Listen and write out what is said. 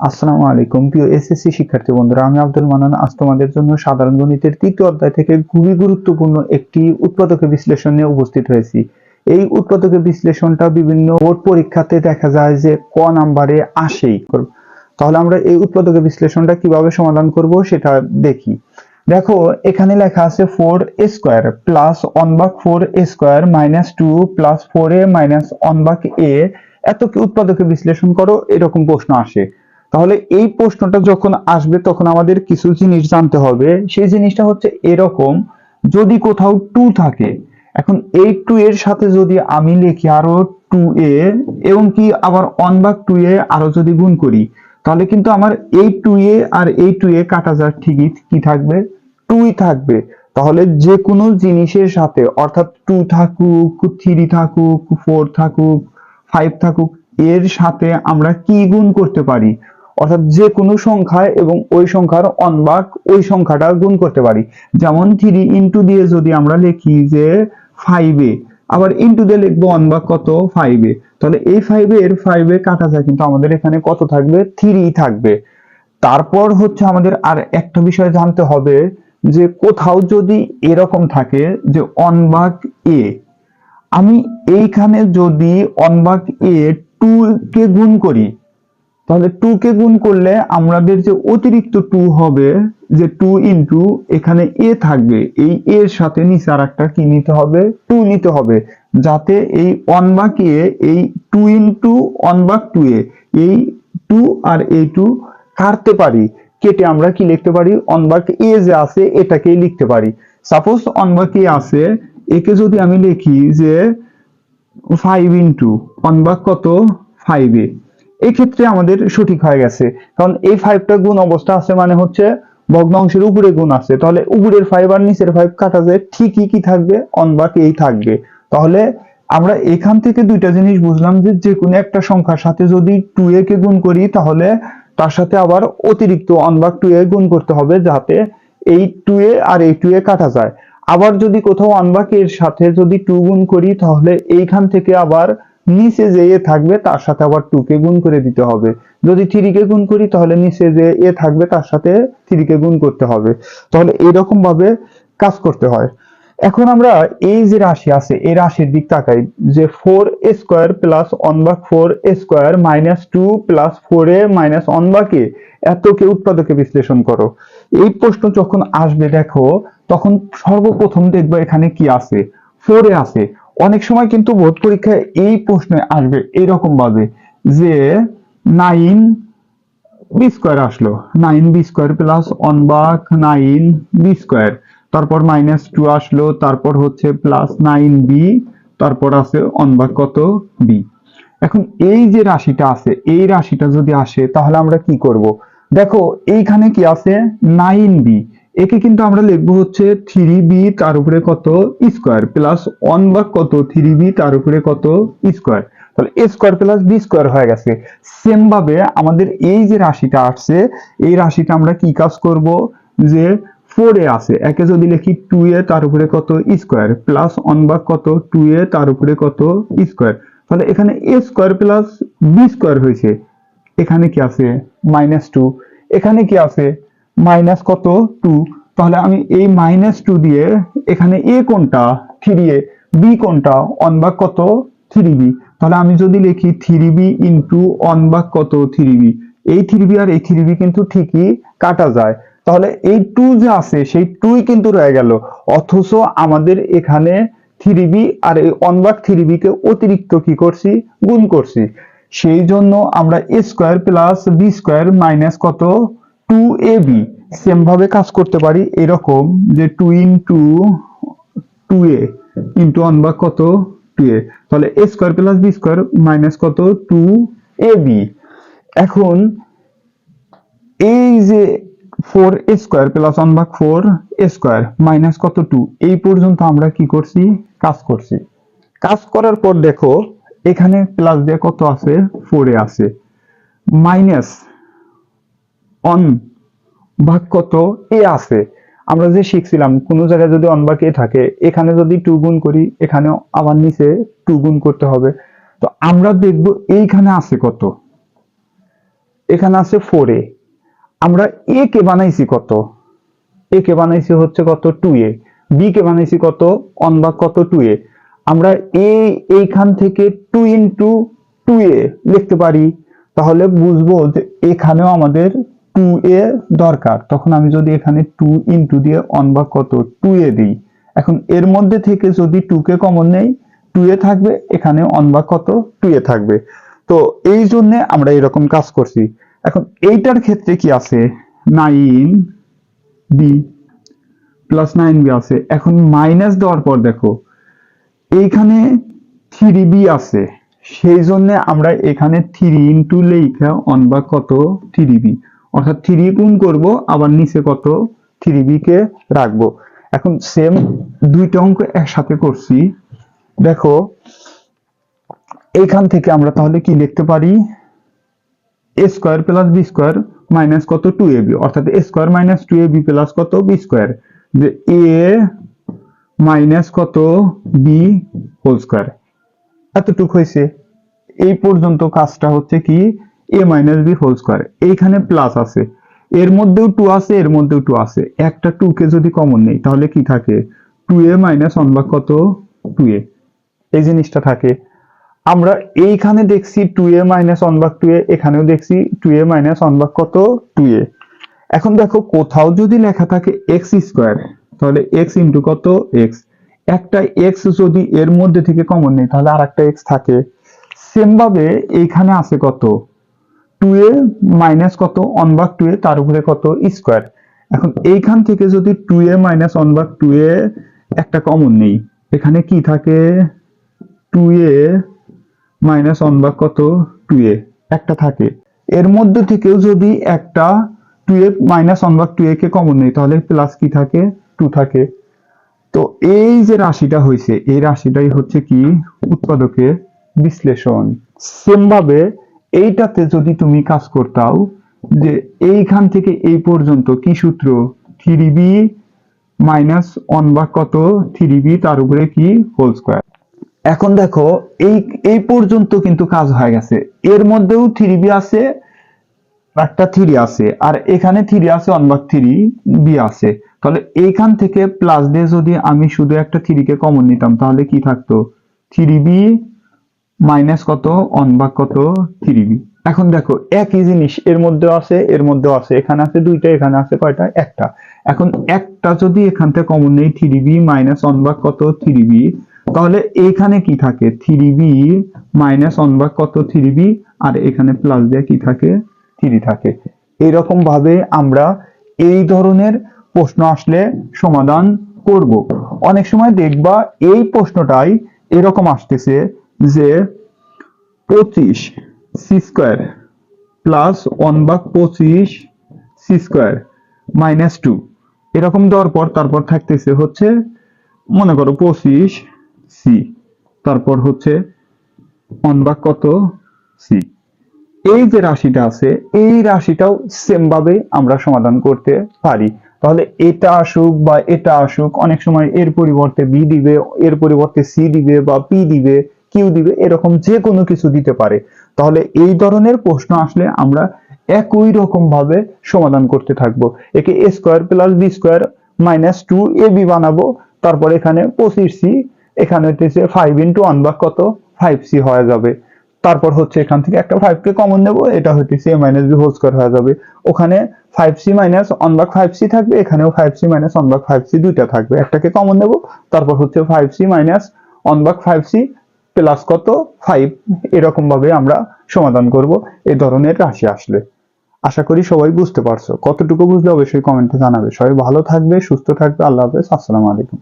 আসসালামু আলাইকুম, প্রিয় এসএসসি শিক্ষার্থী বন্ধুরা, আমি আব্দুল মানান আজ তোমাদের জন্য সাধারণ গণিতের তৃতীয় অধ্যায় থেকে খুবই গুরুত্বপূর্ণ একটি উৎপাদকের বিশ্লেষণ নিয়ে উপস্থিত হয়েছি। এই উৎপাদকের বিশ্লেষণটা বিভিন্ন বোর্ড পরীক্ষাতে দেখা যায় যে ক নাম্বারে আসেই। তাহলে আমরা এই উৎপাদকের বিশ্লেষণটা কীভাবে সমাধান করব সেটা দেখি। দেখো, এখানে লেখা আছে four a square plus one বাক four square minus two plus four a minus one বাক এ এত কি উৎপাদকের বিশ্লেষণ করো, এরকম প্রশ্ন আসে। তাহলে এই প্রশ্নটা যখন আসবে, তখন আমাদের কিছু জিনিস জানতে হবে। সেই জিনিসটা হচ্ছে এরকম, যদি কোথাও টু থাকে, এখন এই টু এর সাথে যদি আমি লিখি আরও টু এ, এবং কি আবার অন বাক টু এ আরও যদি গুণ করি, তাহলে কিন্তু আমার এই টু এ আর এই টু এ কাটা যাক ঠিকই কি থাকবে? টুই থাকবে। তাহলে যে কোনো জিনিসের সাথে, অর্থাৎ টু থাকুক থ্রি থাকুক ফোর থাকুক ফাইভ থাকুক, এর সাথে আমরা কি গুণ করতে পারি? অর্থাৎ যে কোনো সংখ্যায় এবং ওই সংখ্যার অনবাক ওই সংখ্যাটা গুণ করতে পারি। যেমন থ্রি ইন্টু দিয়ে যদি আমরা লিখি যে ফাইভে আবার ইন্টু দিয়ে লিখব অনবাক কত ফাইভে তাহলে এই ফাইভে এর ফাইভে কাটা যায়, কিন্তু আমাদের এখানে কত থাকবে? থ্রি থাকবে। তারপর হচ্ছে আমাদের আর একটা বিষয় জানতে হবে যে কোথাও যদি এরকম থাকে যে অনবাক এ আমি এইখানে যদি অনবাক এ টু কে গুণ করি তাহলে টু কে গুণ করলে আমাদের যে অতিরিক্ত টু হবে, যে টু ইন্টু এখানে এ থাকবে, এই এর সাথে নিচে আর একটা কি নিতে হবে? টু নিতে হবে। যাতে এই ওয়ান বাক এ এই টু ইন্টু ওয়ান বাক টু এ এই টু আর এই টু কাটতে পারি। কেটে আমরা কি লিখতে পারি? ওয়ান বাক এ যে আছে, এটাকেই লিখতে পারি। সাপোজ ওয়ান বাক এ আছে, একে যদি আমি লিখি যে ফাইভ ইন্টু ওয়ান বাক কত? ফাইভ এ এই ক্ষেত্রে আমাদের সঠিক হয়ে গেছে। কারণ এই ফাইভটা গুণ অবস্থা আছে মানে হচ্ছে ভগ্নাংশের উপরে গুণ আছে। তাহলে উপরের ফাইভ আর নিচের ফাইভ কাটা যায়, ঠিকই কি থাকবে? অন বাক এই থাকবে। তাহলে আমরা এখান থেকে দুইটা জিনিস বুঝলাম যে যে কোনো একটা সংখ্যার সাথে যদি টু এ কে গুণ করি, তাহলে তার সাথে আবার অতিরিক্ত অন বাক টু এ গুণ করতে হবে যাতে এই টু এ আর এই টু এ কাটা যায়। আবার যদি কোথাও অনবাক এর সাথে যদি টু গুণ করি, তাহলে এইখান থেকে আবার নিচে যে এ থাকবে, তার সাথে আবার কে গুণ করে দিতে হবে। যদি কে গুণ করি, তাহলে নিচে যে এ থাকবে, তার সাথে কে গুণ করতে হবে। তাহলে এরকম ভাবে কাজ করতে হয়। এখন আমরা এই যে রাশি আছে, এই রাশির দিক তাকাই, যে four a square plus one বাক four a square minus two plus four a minus one বাকে এতকে উৎপাদকে বিশ্লেষণ করো। এই প্রশ্ন যখন আসবে, দেখো, তখন সর্বপ্রথম দেখব এখানে কি আছে? ফোর এ আছে। অনেক সময় কিন্তু বোর্ড পরীক্ষায় এই প্রশ্নে আসবে এইরকম ভাবে যে নাইন বি স্কোয়ার আসলো। Nine b square plus one বাক নাইন বি স্কোয়ার তারপর মাইনাস টু আসলো, তারপর হচ্ছে প্লাস নাইন বি তারপর আছে ওয়ান বাক কত বি এখন এই যে রাশিটা আছে, এই রাশিটা যদি আসে, তাহলে আমরা কি করব? দেখো, এইখানে কি আছে? নাইন বি একে কিন্তু আমরা লিখব হচ্ছে থ্রি বি তার উপরে কত স্কোয়ার প্লাস ওয়ান বা কত থ্রি বি তার উপরে কত স্কোয়ার তাহলে a square plus b square হয়ে গেছে। সেম ভাবে আমাদের এই যে রাশিটা আসছে, এই রাশিটা আমরা কি কাজ করব? যে ফোর এ আছে। একে যদি লিখি টু এ তার উপরে কত স্কোয়ার প্লাস ওয়ান বা কত টু এ তার উপরে কত স্কোয়ার তাহলে এখানে a square plus b square হয়েছে। এখানে কি আছে? মাইনাস টু এখানে কি আছে? মাইনাস কত টু? তাহলে আমি এই মাইনাস টু দিয়ে এখানে এ কোনটা থ্রি এ বি কোনটা অন কত থ্রি বি তাহলে আমি যদি লিখি থ্রি বি ইন্টু অন বা কত থ্রি বি এই থ্রি বি আর এই থ্রি বি কিন্তু ঠিকই কাটা যায়। তাহলে এই টু যে আছে, সেই টুই কিন্তু রয়ে গেল। অথচ আমাদের এখানে থ্রি বি আর এই অন বাক থ্রি বি কে অতিরিক্ত কি করছি? গুণ করছি। সেই জন্য আমরা a square plus b square minus কত? টু এ বি সেম ভাবে কাজ করতে পারি, এরকম যে two into two a into one বা কত টু এ তাহলে a square plus b square minus কত টু এ বি এখন এই যে four a square plus one ভাগ ফোর এ স্কোয়ার মাইনাস কত টু এই পর্যন্ত আমরা কি করছি? কাজ করছি। কাজ করার পর দেখো, এখানে প্লাস দিয়ে কত আছে? ফোরে আছে। মাইনাস অন ভাগ কত এ আছে? আমরা যে শিখছিলাম, কোনো জায়গায় যদি অন ভাগ এ থাকে, এখানে যদি টু গুণ করি এখানেও আবার নিচে টু গুণ করতে হবে। তো আমরা দেখব এইখানে আছে কত? এখানে আছে ফোর এ। আমরা এ কে বানাইছি কত? এ কে বানাইছি হচ্ছে কত টু এ। বি কে বানাইছি কত? অন বা কত টু এ। আমরা এ এইখান থেকে টু ইন্টু টু এ লিখতে পারি। তাহলে বুঝব যে এখানেও আমাদের টু এ দরকার, তখন আমি যদি এখানে টু ইন্টু দিয়ে অন বা কত টু এ দিই। এখন এর মধ্যে থেকে যদি টু কে কমন নেই টু এ থাকবে, এখানে অন বা কত টু এ থাকবে। তো এই জন্য আমরা এরকম কাজ করছি। এখন এইটার ক্ষেত্রে কি আছে? Nine b plus nine b আছে। এখন মাইনাস দেওয়ার পর দেখো, এইখানে থ্রি বি আছে। সেই জন্য আমরা এখানে থ্রি ইন্টু লেখা অন বা কত থ্রি বি অর্থাৎ থ্রি গুণ করব, আবার নিচে কত থ্রি বি কে রাখব। এখন সেম দুইটা অঙ্ক একসাথে করছি। দেখো এইখান থেকে আমরা তাহলে কি লিখতে পারি? A square plus b square minus কত? টু এ বি অর্থাৎ a square minus two a b plus কত? বি স্কোয়ার যে এ মাইনাস কত? বি হোল স্কোয়ার এতটুকু হয়েছে। এই পর্যন্ত কাজটা হচ্ছে কি? A minus b whole square এইখানে প্লাস আছে। এর মধ্যেও টু আছে, এর মধ্যেও টু আছে। একটা টু কে যদি কমন নেই, তাহলে কি থাকে? টু এ মাইনাস ওয়ান বা কত? টু এ এই জিনিসটা থাকে। আমরা এইখানে দেখছি two a minus one two a এখানেও দেখছি টু এ মাইনাস ওয়ান কত? টু এ এখন দেখো, কোথাও যদি লেখা থাকে এক্স স্কোয়ার তাহলে এক্স ইন্টু কত? এক্স একটা এক্স যদি এর মধ্যে থেকে কমন নেই, তাহলে আর একটা এক্স থাকে। সেম ভাবে এইখানে আছে কত? টু এ মাইনাস কত? ওয়ান বাক টু এ তার উপরে কত? স্কোয়ার এখন এইখান থেকে যদি two a minus one back two a একটা কমন নেই। এখানে কি থাকে? টু এ মাইনাস ওয়ান বা কত? টু এ একটা থাকে। এর মধ্যে থেকেও যদি একটা টু এ মাইনাস বা টু এ কে কমন নেই, তাহলে প্লাস কি থাকে? টু থাকে। তো এই যে রাশিটা হয়েছে, এই রাশিটাই হচ্ছে কি? উৎপাদকের বিশ্লেষণ। সেম ভাবে এইটাতে যদি তুমি কাজ করতাও যে এইখান থেকে এই পর্যন্ত কি সূত্র? থ্রি বি মাইনাস ওয়ান বা কত? থ্রি বি তার উপরে কি? হোল স্কোয়ার এখন দেখো, এই এই পর্যন্ত কিন্তু কাজ হয়ে গেছে। এর মধ্যেও থ্রি বি আছে, একটা থ্রি আছে, আর এখানে থ্রি আছে ওয়ান বাক থ্রি বি আছে। তাহলে এইখান থেকে প্লাস দিয়ে যদি আমি শুধু একটা থ্রি কে কমন নিতাম, তাহলে কি থাকতো? থ্রি বি মাইনাস কত, ওয়ান বাক কত, থ্রি। বি এখন দেখো, একই জিনিস এর মধ্যেও আছে, এর মধ্যেও আছে। এখানে আছে দুইটা, এখানে আছে কয়টা? একটা। এখন একটা যদি এখান থেকে কমন নেই, three b minus one back কত, থ্রি বি, তাহলে এখানে কি থাকে? Three b minus one back কত, থ্রি বি, আর এখানে প্লাস দিয়ে কি থাকে? থ্রি থাকে। এইরকম ভাবে আমরা এই ধরনের প্রশ্ন আসলে সমাধান করব। অনেক সময় দেখবা এই প্রশ্নটাই এরকম আসতেছে যে পঁচিশ সি স্কোয়ার প্লাস ওয়ান বাক পঁচিশ সি স্কোয়ার মাইনাস টু এরকম দেওয়ার পর তারপর থাকতেছে হচ্ছে, মনে করো পঁচিশ সি তারপর হচ্ছে ওয়ান বাক কত সি এই যে রাশিটা আছে, এই রাশিটাও সেম ভাবে আমরা সমাধান করতে পারি। তাহলে এটা আসুক বা এটা আসুক, অনেক সময় এর পরিবর্তে বি দিবে, এর পরিবর্তে সি দিবে বা পি দিবে কিউ দিবে, এরকম যে কোনো কিছু দিতে পারে। তাহলে এই ধরনের প্রশ্ন আসলে আমরা একই রকম ভাবে সমাধান করতে থাকব। একে a square plus b square minus two a b বানাবো, তারপর এখানে পঁচিশ সি এখানে হচ্ছে ফাইভ ইন্টু ওয়ান বা কত? ফাইভ সি হয়ে যাবে। তারপর হচ্ছে এখান থেকে একটা ফাইভ কে কমন নেব, এটা হচ্ছে a minus b whole square হয়ে যাবে। ওখানে five c minus one five c থাকবে, এখানেও five c minus one back five c দুইটা থাকবে। একটাকে কমন নেব, তারপর হচ্ছে five c minus one five c plus কত? ফাইভ এরকম ভাবে আমরা সমাধান করব। এ ধরনের রাশি আসলে। আশা করি সবাই বুঝতে পারছ। কতটুকু বুঝলে অবশ্যই কমেন্টে জানাবে। সবাই ভালো থাকবে, সুস্থ থাকবে। আল্লাহ হাফেজ। আসসালামু আলাইকুম।